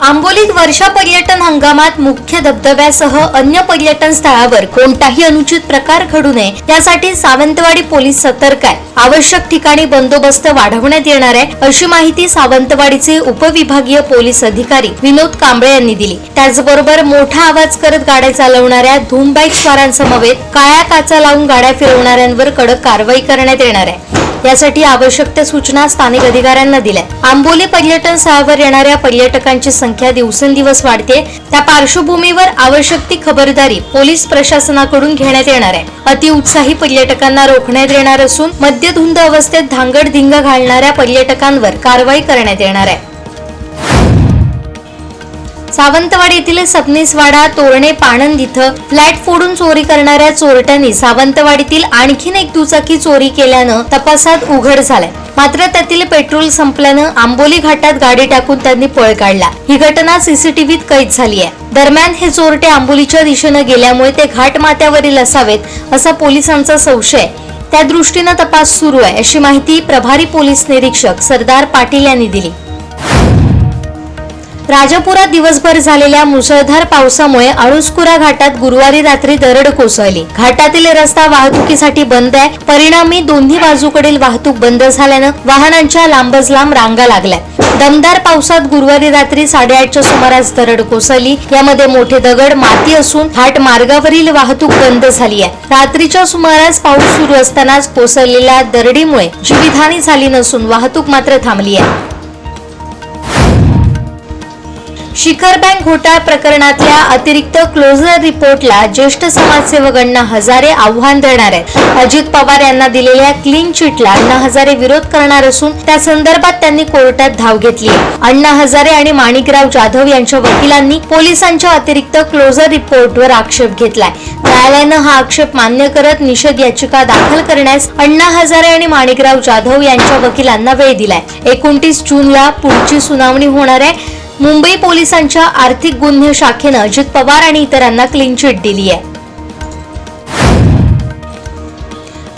आंबोलीत वर्षा पर्यटन हंगामात मुख्य धबधब्यासह अन्य पर्यटन स्थळावर कोणताही अनुचित प्रकार घडू नये यासाठी सावंतवाडी पोलीस सतर्क आहे आवश्यक ठिकाणी बंदोबस्त वाढवण्यात येणार आहे अशी माहिती सावंतवाडीचे उपविभागीय पोलीस अधिकारी विनोद कांबळे यांनी दिली. त्याचबरोबर मोठा आवाज करत गाड्या चालवणाऱ्या धूम बाईक स्वारांसमवेत काळ्या काचा लावून गाड्या फिरवणाऱ्यांवर कडक कारवाई करण्यात येणार आहे. यासाठी आवश्यक त्या सूचना स्थानिक अधिकाऱ्यांना दिल्या. आंबोली पर्यटन स्थळावर येणाऱ्या पर्यटकांची संख्या दिवसेंदिवस वाढते. त्या पार्श्वभूमीवर आवश्यक ती खबरदारी पोलीस प्रशासनाकडून घेण्यात येणार आहे. अतिउत्साही पर्यटकांना रोखण्यात येणार असून मद्यधुंद अवस्थेत धांगडधिंग घालणाऱ्या पर्यटकांवर कारवाई करण्यात येणार आहे. सावंतवाडी येथील सबनीसवाडा तोरणे पाणंद इथं फ्लॅट फोडून चोरी करणाऱ्या चोरट्यांनी सावंतवाडीतील आणखीन एक दुचाकी चोरी केल्यानं तपासात उघड झालाय. मात्र त्यातील पेट्रोल संपल्यानं आंबोली घाटात गाडी टाकून त्यांनी पळ काढला. ही घटना सीसीटीव्हीत कैद झाली आहे. दरम्यान हे चोरटे आंबोलीच्या दिशेनं गेल्यामुळे ते घाट माथ्यावरील असावेत असा पोलिसांचा संशय त्या दृष्टीनं तपास सुरू आहे अशी माहिती प्रभारी पोलीस निरीक्षक सरदार पाटील यांनी दिली. राजापुरात दिवसभर झालेल्या मुसळधार पावसामुळे अळुसकुरा घाटात गुरुवारी रात्री दरड कोसळली. घाटातील रस्ता वाहतुकीसाठी बंद आहे. परिणामी दोन्ही बाजूकडील वाहतूक बंद झाल्यानं वाहनांच्या लांबच लांब रांगा लागल्या दमदार पावसात गुरुवारी रात्री साडेआठच्या सुमारास दरड कोसळली. यामध्ये मोठे दगड माती असून घाट मार्गावरील वाहतूक बंद झाली आहे. रात्रीच्या सुमारास पाऊस सुरू असतानाच कोसळलेल्या दरडीमुळे जीवितहानी झाली नसून वाहतूक मात्र थांबली आहे. शिखर बँक घोटाळा प्रकरणातल्या अतिरिक्त क्लोजर रिपोर्टला ज्येष्ठ समाजसेवकांना हजारे आव्हान देणार आहेत. अजित पवार यांना दिलेल्या क्लीन चिटला अण्णा हजारे विरोध करणार असून त्या संदर्भात त्यांनी कोर्टात धाव घेतली अण्णा हजारे आणि माणिकराव जाधव यांच्या वकिलांनी पोलिसांच्या अतिरिक्त क्लोजर रिपोर्टवर आक्षेप घेतलाय. न्यायालयानं हा आक्षेप मान्य करत निषेध याचिका दाखल करण्यास अण्णा हजारे आणि माणिकराव जाधव यांच्या वकिलांना वेळ दिलाय. एकोणतीस जूनला पुढची सुनावणी होणार आहे. मुंबई पोलिसांच्या आर्थिक गुन्हे शाखेनं अजित पवार आणि इतरांना क्लीन चिट दिली आहे.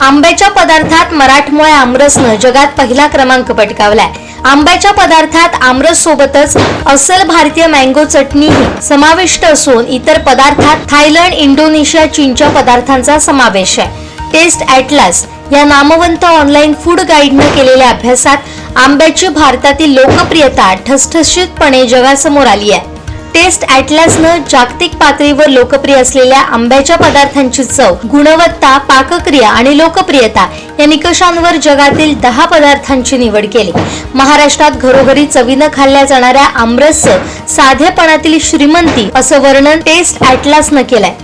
आंब्याच्या पदार्थात मराठमोळ्या आमरसनं जगात पहिला क्रमांक पटकावलाय. आंब्याच्या पदार्थात आमरस सोबतच अस्सल भारतीय मँगो चटणीही समाविष्ट असून इतर पदार्थात थायलंड इंडोनेशिया चीनच्या पदार्थांचा समावेश आहे. टेस्ट ॲटलास या नामवंत ऑनलाईन फूड गाईडनं केलेल्या अभ्यासात आंब्याची भारतातील लोकप्रियता ठसठशीतपणे जगासमोर आली आहे. टेस्ट ॲटलासनं जागतिक पातळीवर लोकप्रिय असलेल्या आंब्याच्या पदार्थांची चव गुणवत्ता पाकक्रिया आणि लोकप्रियता या निकषांवर जगातील दहा पदार्थांची निवड केली. महाराष्ट्रात घरोघरी चवीनं खाल्ल्या जाणाऱ्या आमरसचं साधेपणातील श्रीमंती असं वर्णन टेस्ट ॲटलासनं केलंय.